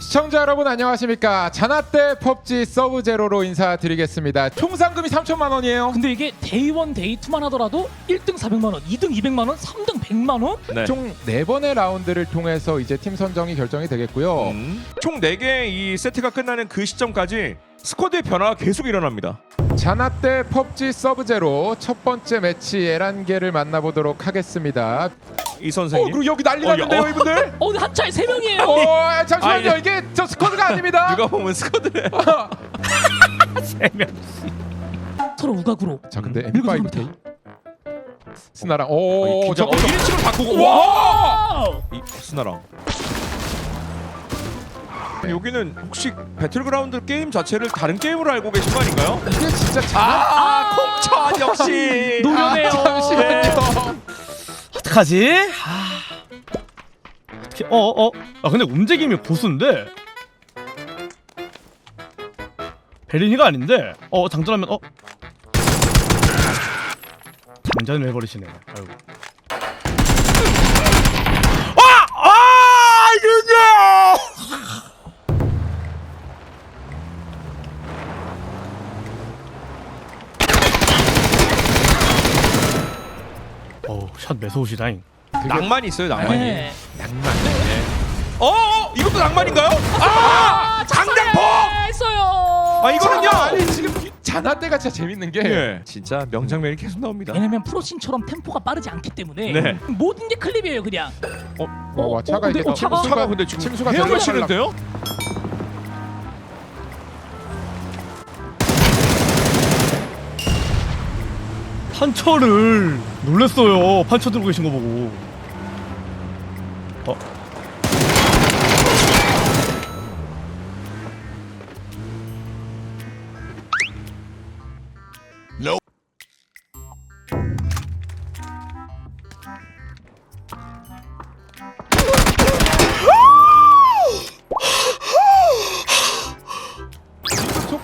시청자 여러분 안녕하십니까 자나떼 펍지 서브 제로로 인사드리겠습니다 총 상금이 3천만 원이에요 근데 이게 데이 원 데이 투만 하더라도 1등 400만 원, 2등 200만 원, 3등 100만 원? 네. 총 4번의 라운드를 통해서 이제 팀 선정이 결정이 되겠고요 음. 총 4개의 이 세트가 끝나는 그 시점까지 스쿼드의 변화가 계속 일어납니다. 자나떼 펍지 서브 제로 첫 번째 매치 에란게를 만나보도록 하겠습니다 이어 선생님. 그리고 여기 난리 어, 났는데요 야, 어. 이분들 어, 근데 한 차에 세 명이에요. 어 잠시만요 아니. 이게 저 스쿼드가 아닙니다 누가 보면 스쿼드래. 서로 우각으로. 자 근데 밀고 M5 들어갑니다. 스나랑 오 어, 저거 1인칭을 바꾸고 와 와! 와! 이 스나랑. 여기는 혹시 배틀그라운드 게임 자체를 다른 게임으로 알고 계신 거 아닌가요? 이게 진짜 자 아, 콩천 역시. 노련해요. 잠시만요. 어떡하지? 아... 어떻게 어 어. 아 근데 움직임이 고수인데? 베리니가 아닌데? 어 장전하면 어. 장전을 해버리시네. 아이고 샷 매서우시다잉 낭만이 있어요, 낭만이. 네. 낭만 어, 어, 이것도 낭만인가요? 아! 장대포! 했어요. 아, 이거는요. 아니 지금 자나떼가 진짜 재밌는 게 예. 진짜 명장면이 계속 나옵니다. 왜냐면 프로신처럼 템포가 빠르지 않기 때문에 네. 모든 게 클립이에요, 그냥. 어, 와 차가 근데 이게 어, 차가- 차가 근데 지금 침수가 헤엄을 되게 치는데요? 판처를 놀랬어요. 판처 들고 계신 거 보고. 어.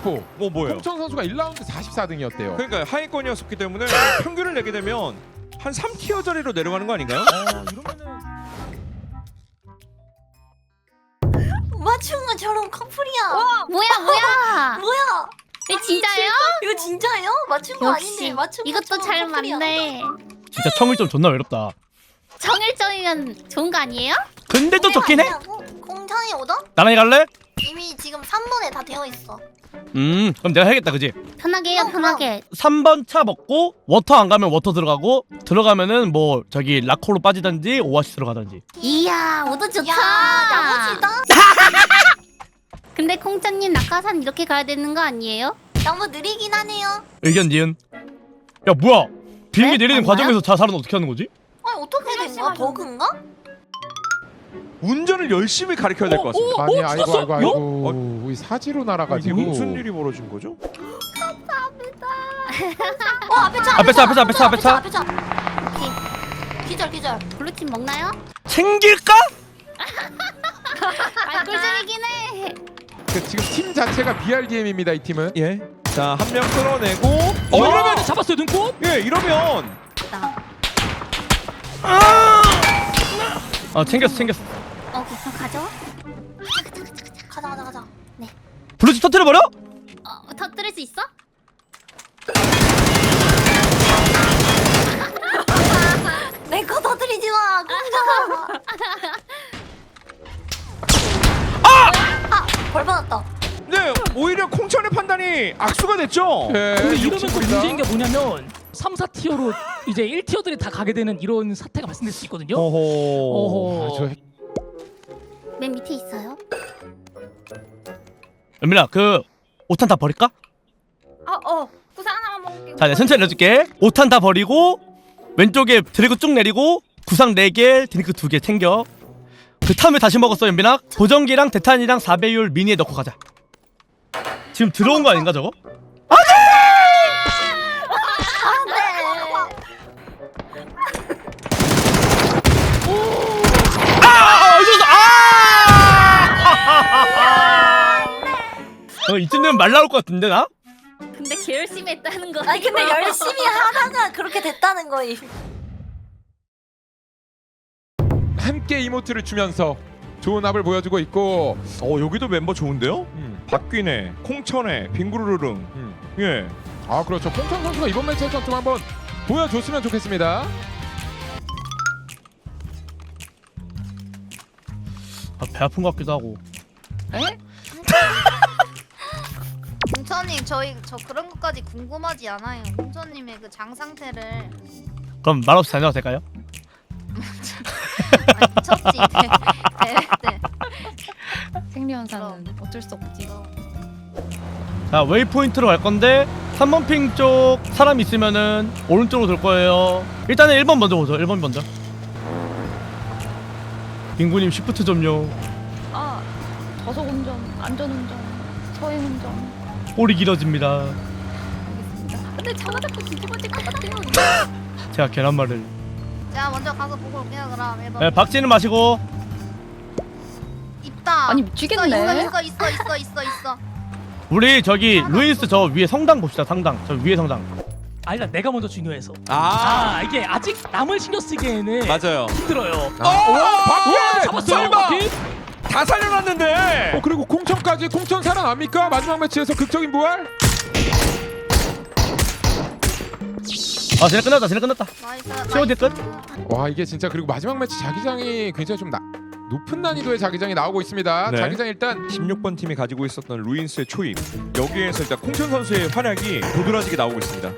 속보 뭐 뭐예요? 홍천 선수가 1라운드 44등이었대요. 그러니까 하위권이었기 때문에 평균을 내게 되면 한 3티어 자리로 내려가는 거 아닌가요? 어, 이러면은 맞춘 것처럼 커플이야. 뭐야 뭐야 뭐야? 이거 진짜예요? 이거 진짜예요? 맞춘 거 아닌데 역시 맞춘 이것도 것처럼 잘 커플이야. 맞네 진짜 청일점 존나 외롭다. 정일점이면 좋은 거 아니에요? 근데 또 좋긴 해. 아니라고? 공찬이 오던? 나란히 갈래? 이미 지금 3번에 다 되어 있어. 음, 그럼 내가 해야겠다, 그지? 편하게 해요 편하게 3번 차 먹고 워터 안 가면 워터 들어가고 들어가면은 뭐 저기 라코로 빠지든지 오아시스로 가든지. 이야 오도 좋다 야, 야무지다. 근데 콩짜님 낙하산 이렇게 가야 되는 거 아니에요? 너무 느리긴 하네요. 의견 니은. 야 뭐야? 비행기 네? 내리는 얼마야? 과정에서 자살은 어떻게 하는 거지? 아니 어떻게 된 거야? 버그인가? 운전을 열심히 가르쳐야 될 것 같습니다. 아니 어, 아이고 죽었어? 아이고 아이고 우리 사지로 이게 날아가지고 무슨 일이 벌어진 거죠? 어 앞에 차 앞에 차, 앞에 차, 앞에 차, 앞에 차. 앞에 차. 기절 기절. 블루팀 먹나요? 챙길까? 아 꿀잼이긴 해 그 지금 팀 자체가 BRDM입니다 이 팀은. 예. 자, 한 명 끌어내고 어, 이러면 잡았어요, 눈꽃. 예, 이러면 어 챙겼어, 챙겼어. 어 블루투스 터트려 버려? 어 터뜨릴 수 있어? 내 거 터뜨리지 마. 공찬아. 아! 벌 받았다. 네, 오히려 콩천의 판단이 악수가 됐죠. 예, 근데 이러면 또. 문제인 게 뭐냐면 3, 4티어로 이제 1티어들이 다 가게 되는 이런 사태가 발생될 수 있거든요. 어허. 어허. 아, 저맨 밑에 있어요 은민아 그 5탄 다 버릴까? 어어 구상 하나만 먹을게 자, 내가 천천히 내줄게. 5탄 다 버리고 왼쪽에 드래그 쭉 내리고 구상 4개, 드링크 2개 챙겨. 그 탐을 다시 먹었어, 연빈아. 보정기랑 대탄이랑 4배율 미니에 넣고 가자. 지금 들어온 거 아닌가 저거? 아! 이쯤 되면 말 나올 것 같은데 나? 근데 개 열심히 했다는 거 아니 근데 열심히 하다가 그렇게 됐다는 거임. 함께 이모트를 주면서 좋은 합을 보여주고 있고 어 여기도 멤버 좋은데요? 음, 박귀네, 콩천에, 빙구르르릉. 음. 예. 아 그렇죠 콩천 선수가 이번 매치에서 좀 한번 보여줬으면 좋겠습니다 아, 배 아픈 것 같기도 하고. 공천님 저희 저 그런 것까지 궁금하지 않아요. 공천님의 그 장 상태를 그럼 말없이 다녀도 될까요? 아니, 미쳤지. 네, 네, 네. 생리현상은 어쩔 수 없지. 자 웨이포인트로 갈 건데 3번 핑 쪽 사람 있으면은 오른쪽으로 돌 거예요. 일단은 1번 먼저 보죠. 1번 먼저. 빙구님 시프트 좀요. 아, 저속 운전, 안전 운전, 서행 운전. 꼬리 길어집니다. 근데 차가 자꾸 뒤집어질 것 같아요. 제가 계란말을. 제가 먼저 가서 보고 올게요. 그럼 1번. 네, 박지는 마시고 있다. 아니 있어 미치겠네. 있어 있어 있어 있어 있어. 우리 저기 루이스 저 위에 성당 봅시다. 성당. 저 위에 성당. 아니다 내가 먼저 중요해서. 아, 아 이게 아직 남을 신경 쓰기에는 맞아요. 힘들어요. 아, 와 박규현 잡았어요. 설마! 오케이. 다 살려놨는데. 어 그리고 콩천까지 콩천 살아납니까 마지막 매치에서 극적인 부활 아, 쟤네 끝났다. 쟤네 끝났다. COD 끝? 와 이게 진짜 그리고 마지막 매치 자기장이 굉장히 좀 나, 높은 난이도의 자기장이 나오고 있습니다 네. 자기장 일단 16번 팀이 가지고 있었던 루인스의 초입. 여기에서 일단 콩천 선수의 활약이 도드라지게 나오고 있습니다.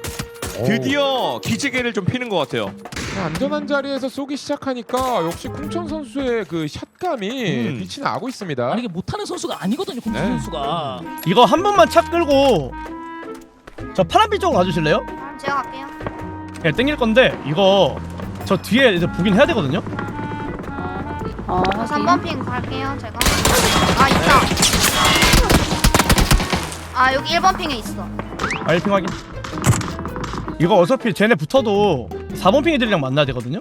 드디어 기지개를 좀 피는 것 같아요. 그냥 안전한 자리에서 쏘기 시작하니까 역시 콩천 선수의 그 샷감이 음. 빛이 나고 있습니다 아니 이게 못하는 선수가 아니거든요 공천 네. 선수가. 이거 한 번만 차 끌고 저 파란빛 쪽으로 가주실래요? 그럼 제가 갈게요. 예, 땡길 건데 이거 저 뒤에 이제 보긴 해야 되거든요. 아, 저 3번 핑 갈게요. 제가. 아 있다. 아 여기 1번 핑에 있어. 알핑 확인. 이거 어차피 쟤네 붙어도 4번 핑 애들이랑 만나야 되거든요.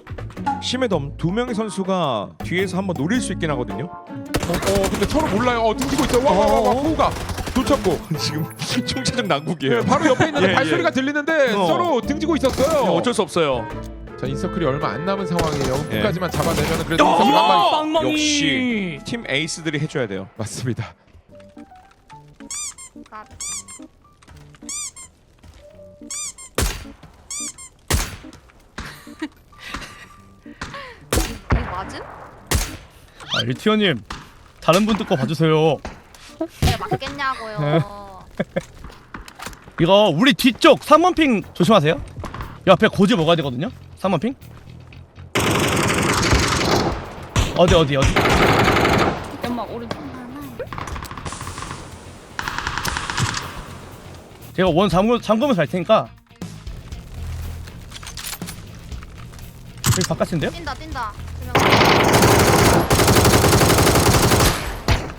심해덤 두 명의 선수가 뒤에서 한번 노릴 수 있긴 하거든요. 어, 어 근데 서로 몰라요 어 등지고 있어요 와와와 어. 호우가 도착고 지금 총체적 예, 난국이에요. 바로 옆에 있는데 예, 발소리가 예. 들리는데 어. 서로 등지고 있었어요 어쩔 수 없어요. 자 인서클이 얼마 안 남은 상황이에요 예. 끝까지만 잡아내면 그래도 어! 인서클 한 방이 빵망이. 역시. 팀 에이스들이 해줘야 돼요. 맞습니다 가. 이거 맞음? 아, 일티어님 다른 분 듣고 봐주세요. 네 맞겠냐고요. 이거 우리 뒤쪽 3번 핑 조심하세요. 옆에 고지 먹어야 되거든요. 3번 핑. 어디 어디 어디. 연막 오른쪽. 제가 원 잠금 잠금을 갈 테니까. 여기 바깥인데요? 뛴다 뛴다. 두 명.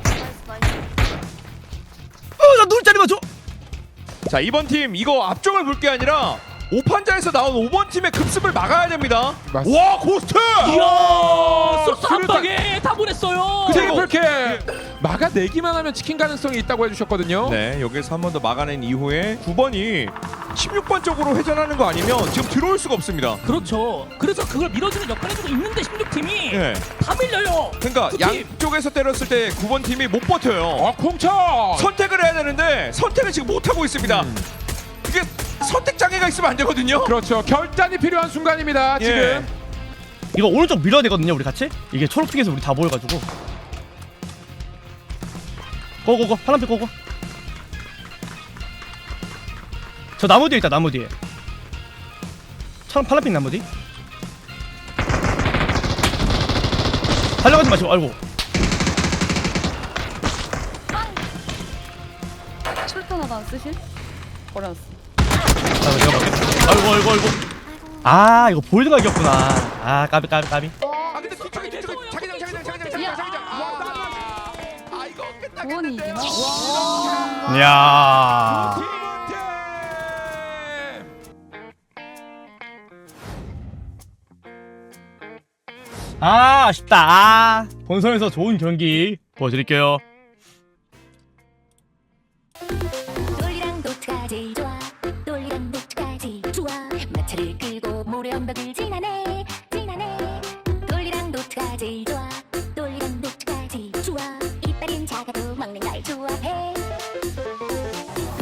나이스 나이스. 어, 나 놀자리 맞춰. 자 이번 팀 이거 앞쪽을 볼 게 아니라 오판자에서 나온 5번 팀의 급습을 막아야 됩니다. 맞습니다. 와 고스트! 이야 쏙쏙 한 수류탄. 방에 다 보냈어요. 트리플 캐 막아내기만 하면 치킨 가능성이 있다고 해주셨거든요 네 여기서 한 번 더 막아낸 이후에 9번이 16번 쪽으로 회전하는 거 아니면 지금 들어올 수가 없습니다. 그렇죠. 그래서 그걸 밀어주는 역할 해주고 있는데 16팀이 예. 다 밀려요. 그러니까 그 팀. 양쪽에서 때렸을 때 9번 팀이 못 버텨요. 어 콩천 선택을 해야 되는데 선택을 지금 못 하고 있습니다. 음. 이게 선택 장애가 있으면 안 되거든요. 그렇죠 결단이 필요한 순간입니다 예. 지금 이거 오른쪽 밀어야 되거든요. 우리 같이. 이게 초록핑에서 우리 다 모여가지고. 고고고 파란빛 고고. 저 나무 뒤에 있다 나무 뒤에. 참 파란빛 나무 뒤. 달려가지 마시고 아이고. 술탄 하나 쓰실? 버렸어. 아, 내가 볼게. 아이고 아이고 아이고. 아 이거 보이는 각이었구나. 아 까비 까비 까비. 아 근데 뒤쪽에 뒤쪽에 자기장 자기장 자기장 자기장 자기장. 와, 나, 나, 나. 아 이거 끝나겠는데요. 구원이구나. 와. 이야. 팀아 아쉽다. 아 본선에서 좋은 경기 보여드릴게요. 돌리랑 도트가 차를 끌고 모래 언덕을 지